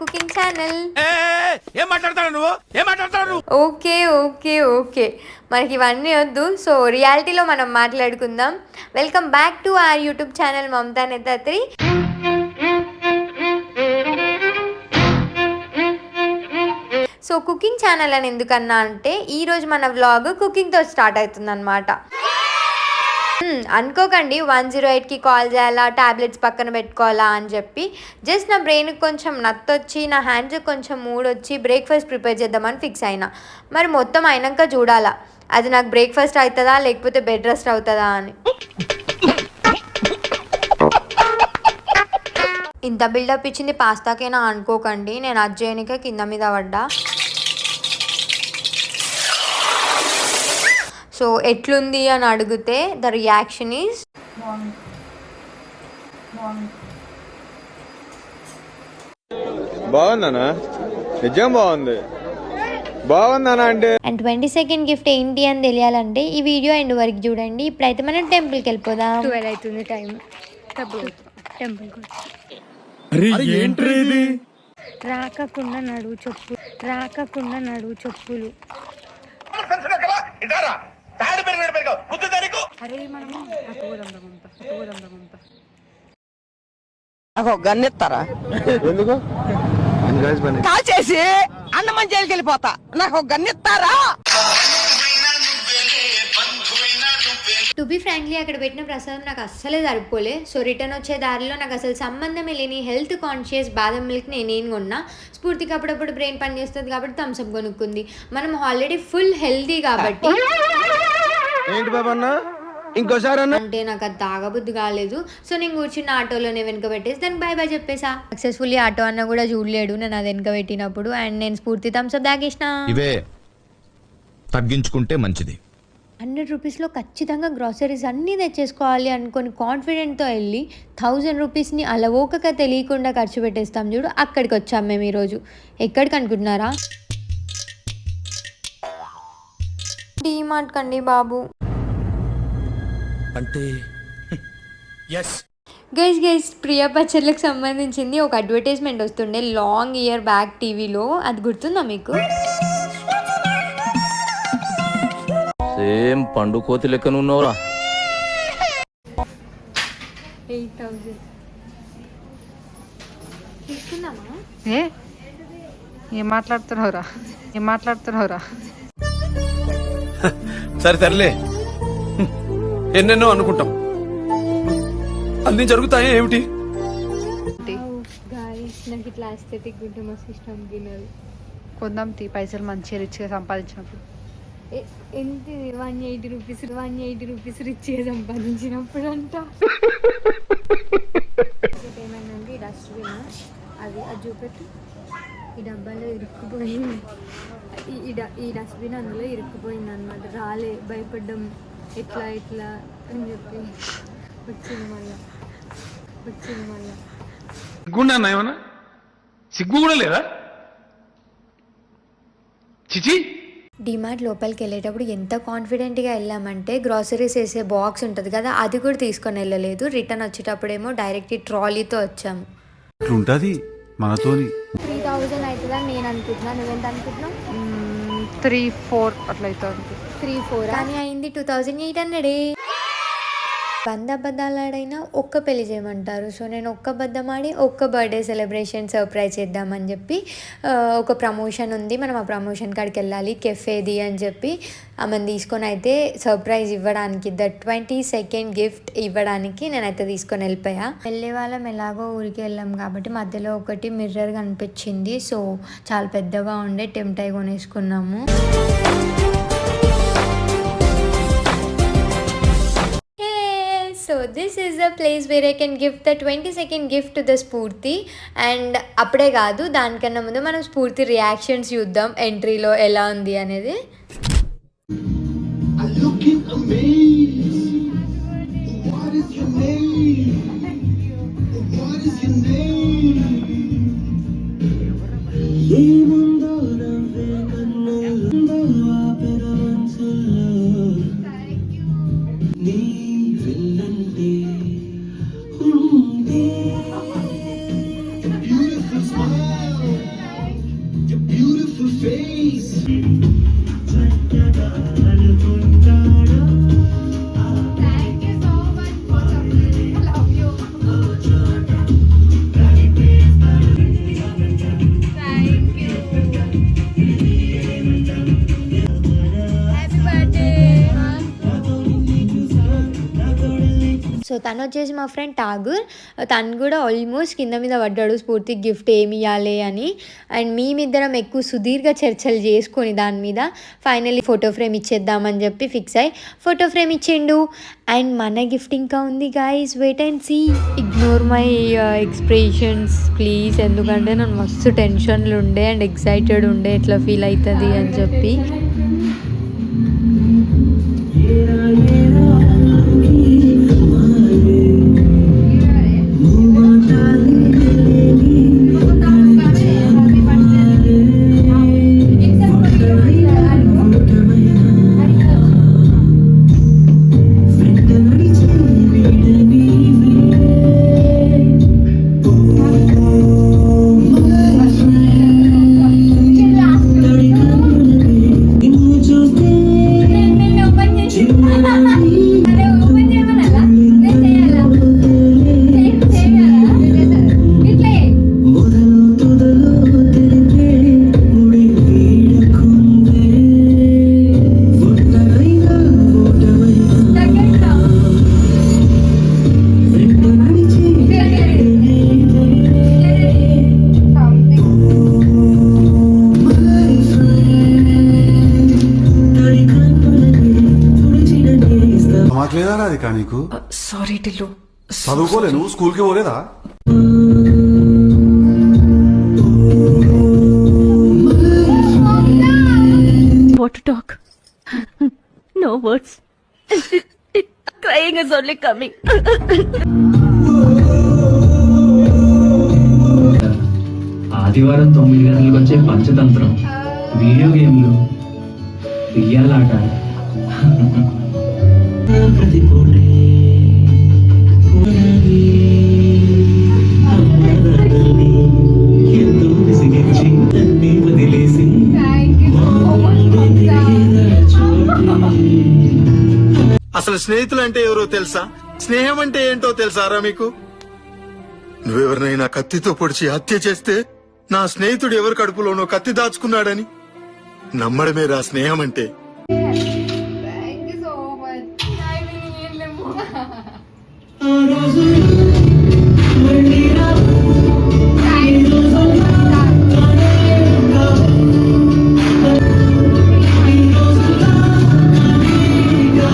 Cooking channel. ఏం మాట్లాడతాడు నువ్వు? ఏం మాట్లాడతాడు నువ్వు? Okay okay okay. మనకి ఇవన్నీ వద్దు. సో రియాలిటీలో మనం మాట్లాడుకుందాం. Welcome back to our YouTube channel Mamatha Neta three so cooking channel అని ఎందుకన్నా అంటే ఈరోజు మన వ్లాగ్ కుకింగ్తో స్టార్ట్ అవుతుంది అనమాట అనుకోకండి. వన్ జీరో ఎయిట్కి కాల్ చేయాలా టాబ్లెట్స్ పక్కన పెట్టుకోవాలా అని చెప్పి. జస్ట్ నా బ్రెయిన్కి కొంచెం నత్తొచ్చి నా హ్యాండ్స్కి కొంచెం మూడ్ వచ్చి బ్రేక్ఫాస్ట్ ప్రిపేర్ చేద్దామని ఫిక్స్ అయినా. మరి మొత్తం అయినాక చూడాలా. అది నాకు బ్రేక్ఫాస్ట్ అవుతుందా లేకపోతే బెడ్ రెస్ట్ అవుతుందా అని. ఇంత బిల్డప్ ఇచ్చింది పాస్తాకేనా అనుకోకండి. నేను అజ్జయనికే కింద మీద పడ్డా. సో ఎట్లుంది అని అడిగితే ద రియాక్షన్ ఈజ్ బాగుందనా నిజం బాగుంది. బాగుందనా అంటే? అండ్ ట్వంటీ సెకండ్ గిఫ్ట్ ఏంటి అని తెలియాలంటే ఈ వీడియో ఎండ్ వరకు చూడండి. ఇప్పుడైతే మనం టెంపుల్కి వెళ్ళిపోదాం. ట్వెల్వ్ అవుతుంది టైం టెంపుల్ టెంపుల్ రాకకుండా నడువు చెప్పు. రాకకుండా నడువు చెప్పులు. అరే మనము అటు పోదాం రా మమత, అటు పోదాం రా మమత. నాకు ఒక గన్ ఇస్తారా ఎందుకు? కాల్ చేసి అన్నమని జైలుకి వెళ్ళిపోతా నాకు ఒక గన్ ఇస్తారా టు బి ఫ్రాంక్లీ అక్కడ పెట్టిన ప్రసాదం నాకు అస్సలే సరిపోలే. సో రిటర్న్ వచ్చే దారిలో నాకు అసలు సంబంధమే లేని హెల్త్ కాన్షియస్ బాదం మిల్క్ నేనేం కొన్నా. స్ఫూర్తికి అప్పుడప్పుడు బ్రెయిన్ పని చేస్తుంది కాబట్టి థమ్స్అప్ కొనుక్కుంది. మనం ఆల్రెడీ ఫుల్ హెల్తీ కాబట్టి ఏంటి బాబా అన్న? ఇంకోసారి అన్న? అంటే నాకు అది తాగబుద్ధి కాలేదు. సో నేను కూర్చున్న ఆటోలోనే వెనక పెట్టేసి దానికి బై బై చెప్పేసా. సక్సెస్ఫుల్లీ ఆటో అన్న కూడా చూడలేడు నేను అది వెనక పెట్టినప్పుడు. అండ్ నేను స్ఫూర్తి థమ్స్అప్ తాగేసిన ఇవే. తగ్గించుకుంటే మంచిది. హండ్రెడ్ రూపీస్లో ఖచ్చితంగా గ్రాసరీస్ అన్నీ తెచ్చేసుకోవాలి అనుకొని కాన్ఫిడెంట్తో వెళ్ళి థౌజండ్ రూపీస్ని అలవోకగా తెలియకుండా ఖర్చు పెట్టేస్తాం చూడు. అక్కడికి వచ్చాం మేము ఈరోజు. ఎక్కడికి అనుకుంటున్నారా? డీమార్ట్ కండి బాబు. అంటే గైస్ గైస్ ప్రియా పచ్చళ్ళకి సంబంధించింది ఒక అడ్వర్టైజ్మెంట్ వస్తుండే లాంగ్ ఇయర్ బ్యాక్ టీవీలో అది గుర్తుందా మీకు? సేమ్ పండు కోతి లెక్కన ఉన్నవరా? ఎయిట్ థౌజండ్ తీసుకుందామా? ఏ? ఏం మాట్లాడుతున్నావురా? ఏం మాట్లాడుతున్నావురా? సరే తరలే ఎన్నెన్నో అనుకుంటాం. అన్ని జరుగుతాయి ఏమిటి? గాయస్ నాకు ఇట్లా అస్థెటిక్ గుంటే మస్తు ఇష్టం గిన్నెలు కొందాం తీ పైసలు మంచిగా రిచ్గా సంపాదించినప్పుడు. ఎంత one eighty rupees one eighty rupees రిచ్గా సంపాదించినప్పుడు అంట ఏమైందంటే ఈ డస్ట్బిన్ అది అది చూపెట్టు. ఈ డబ్బాలో ఇరుక్కుపోయింది. ఈ- ఈ డ- ఈ డస్ట్బిన్ అందులో ఇరుక్కుపోయింది అనమాట రాలే భయపడ్డం. ఎట్లా ఎట్లా అని చెప్పి వచ్చింది మళ్ళా. వచ్చింది మళ్ళా. సిగ్గుండా ఏమన్నా? సిగ్గు కూడా లేదా? చిచి! డిమార్ట్ లోపలికి వెళ్ళేటప్పుడు ఎంత కాన్ఫిడెంట్గా వెళ్ళామంటే గ్రాసరీస్ వేసే బాక్స్ ఉంటుంది కదా అది కూడా తీసుకొని వెళ్ళలేదు. రిటర్న్ వచ్చేటప్పుడేమో డైరెక్ట్ ట్రాలీతో వచ్చాము. ఇట్లుంటది మనతోని త్రీ థౌజండ్ అవుతుందని నేను అనుకుంటున్నా. నువ్వెంత అనుకుంటున్నావు త్రీ ఫోర్ అట్లా అవుతుంది త్రీ ఫోర్? కానీ అయింది టూ థౌజండ్ ఎయిట్ హండ్రెడ్. వంద అబద్ధాలాడైనా ఒక్క పెళ్ళి చేయమంటారు. సో నేను ఒక్క అబద్ధం ఆడి ఒక్క బర్త్డే సెలబ్రేషన్ సర్ప్రైజ్ చేద్దామని చెప్పి ఒక ప్రమోషన్ ఉంది. మనం ఆ ప్రమోషన్ కాడికి వెళ్ళాలి కెఫేది అని చెప్పి ఆమెను తీసుకొని అయితే సర్ప్రైజ్ ఇవ్వడానికి ద ట్వంటీ సెకండ్ గిఫ్ట్ ఇవ్వడానికి నేనైతే తీసుకొని వెళ్ళిపోయా. వెళ్ళే వాళ్ళం ఎలాగో ఊరికి వెళ్ళాం కాబట్టి మధ్యలో ఒకటి మిర్రర్ కనిపించింది. సో చాలా పెద్దగా ఉండే టెంప్ట్ అయి కొనేసుకున్నాము. So this is the place where I can gift the twenty second gift to the Spoorthi and అప్పుడే కాదు దానికన్నా ముందు మనం స్ఫూర్తి రియాక్షన్స్ చూద్దాం. ఎంట్రీలో ఎలా ఉంది అనేది. you. తను వచ్చేసి మా ఫ్రెండ్ ఠాగూర్ తను కూడా ఆల్మోస్ట్ కింద మీద పడ్డాడు స్ఫూర్తి గిఫ్ట్ ఏమి ఇవ్వాలి అని. అండ్ మేమిద్దరం ఎక్కువ సుదీర్ఘ చర్చలు చేసుకొని దాని మీద ఫైనల్లీ ఫోటో ఫ్రేమ్ ఇచ్చేద్దామని చెప్పి ఫిక్స్ అయ్యి ఫోటో ఫ్రేమ్ ఇచ్చిండు. అండ్ మన గిఫ్ట్ ఇంకా ఉంది guys wait and see ignore my expressions please ఎందుకంటే నేను మస్తు టెన్షన్లు ఉండే అండ్ ఎక్సైటెడ్ ఉండే ఎట్లా ఫీల్ అవుతుంది అని చెప్పి. నీకు? సారీ టిల్లు. చదువుకోలే నువ్వు? స్కూల్కి పోలేదా? What to talk no words crying is only coming ఆదివారం తొమ్మిది గంటలకు వచ్చే పంచతంత్రం. వీడియో గేమ్లు. బియ్యాలాట అసలు స్నేహితులు అంటే ఎవరో తెలుసా? స్నేహం అంటే ఏంటో తెలుసారా మీకు? నువ్వెవరినైనా కత్తితో పొడిచి హత్య చేస్తే నా స్నేహితుడు ఎవరి కడుపులోనో కత్తి దాచుకున్నాడని నమ్మడమే రా స్నేహం అంటే.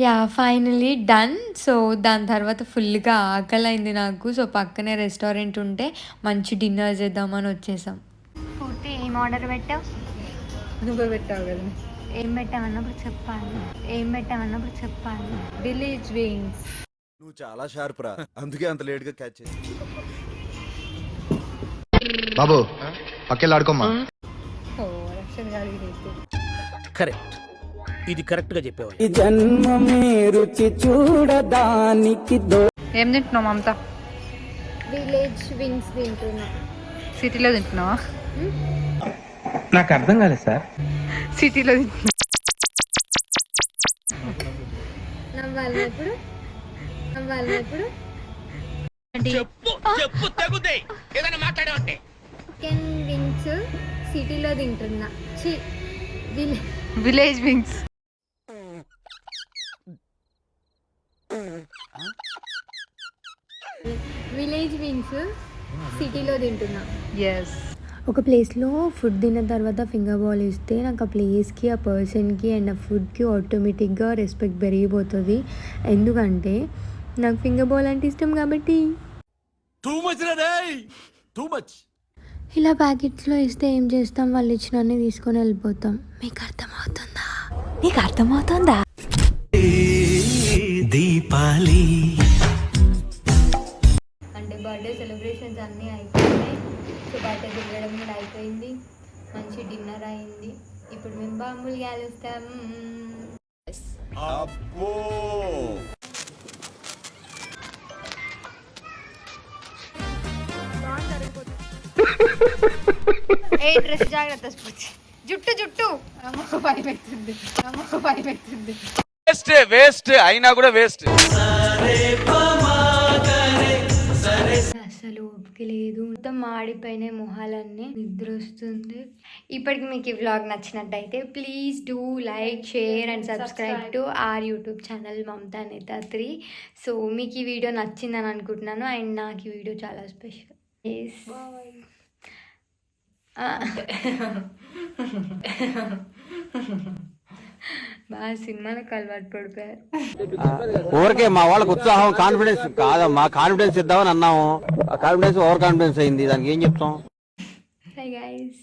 యా ఫైనలీ డన్ సో దాని తర్వాత ఫుల్గా ఆకలైంది నాకు. సో పక్కనే రెస్టారెంట్ ఉంటే మంచి డిన్నర్ చేద్దామని వచ్చేసాం. పూర్తి ఏం ఆర్డర్ పెట్టావు? నువ్వే పెట్టావు కదా. ఏం పెట్టామన్నప్పుడు చెప్పాలి. ఏం పెట్టామన్నప్పుడు చెప్పాలి. విలేజ్ వింగ్స్ నువ్వు చాలా షార్ప్ రా. అందుకే అంత లేట్గా క్యాచ్ బాబు పక్కెళ్ళాడుకోమ్మా ఓ రక్షణ గారి కరెక్ట్ ఇది కరెక్ట్గా చెప్పేవా ఏం తింటున్నావు మమత? విలేజ్ వింగ్స్ తింటున్నా. సిటీలో తింటున్నావా? నాకు అర్థం కాలేదు సార్. సిటీలో తింటున్నా నవ్వాలి ఎప్పుడు నవ్వాలి ఎప్పుడు చెప్పు తగుదే ఏదైనా మాట్లాడావంటే. చికెన్ వింగ్స్ సిటీలో తింటున్నా. చి విలేజ్ వింగ్స్. విలేజ్ వింగ్స్ సిటీలో తింటున్నా. ఎస్ ఒక ప్లేస్లో ఫుడ్ తిన్న తర్వాత ఫింగర్ బాల్ ఇస్తే నాకు ఆ ప్లేస్కి ఆ పర్సన్కి అండ్ ఆ ఫుడ్కి ఆటోమేటిక్గా రెస్పెక్ట్ పెరిగిపోతుంది. ఎందుకంటే నాకు ఫింగర్ బాల్ అంటే ఇష్టం కాబట్టి. టూ మచ్ టూ మచ్ ఇలా ప్యాకెట్స్లో ఇస్తే ఏం చేస్తాం? వాళ్ళు ఇచ్చినన్ని తీసుకొని వెళ్ళిపోతాం. మీకు అర్థమవుతుందా? నీకు అర్థమవుతుందా? దీపాలి. అంటే బర్త్డే సెలబ్రేషన్స్ అన్నీ అయిపోయినాయి. సో బయట తిరగడం కూడా అయిపోయింది. మంచి డిన్నర్ అయింది. ఇప్పుడు మేము బాంబులు కాలుస్తాం ఏ డ్రెస్ జాగ్రత్త జుట్టు జుట్టు. అమ్మకు భయం అవుతుంది అమ్మకు భయం అవుతుంది వేస్ట్ వేస్ట్ అయినా కూడా వేస్ట్. అసలు ఓపిక లేదు. మొత్తం మాడిపోయినాయి మొహాలన్నీ నిద్ర వస్తుంది ఇప్పటికి మీకు ఈ వ్లాగ్ నచ్చినట్టయితే please do like share and subscribe to our YouTube channel Mamatha Neta three so మీకు ఈ వీడియో నచ్చిందని అనుకుంటున్నాను. అండ్ నాకు ఈ వీడియో చాలా స్పెషల్ ఎస్ బాగా సినిమాలకు అలవాటు పడిపోయారు. ఊరికే మా వాళ్ళకి ఉత్సాహం కాన్ఫిడెన్స్ కాదమ్మా కాన్ఫిడెన్స్ ఇద్దామని అన్నాము. ఆ కాన్ఫిడెన్స్ ఓవర్ కాన్ఫిడెన్స్ అయింది. దానికి ఏం చెప్తాం? Hi guys.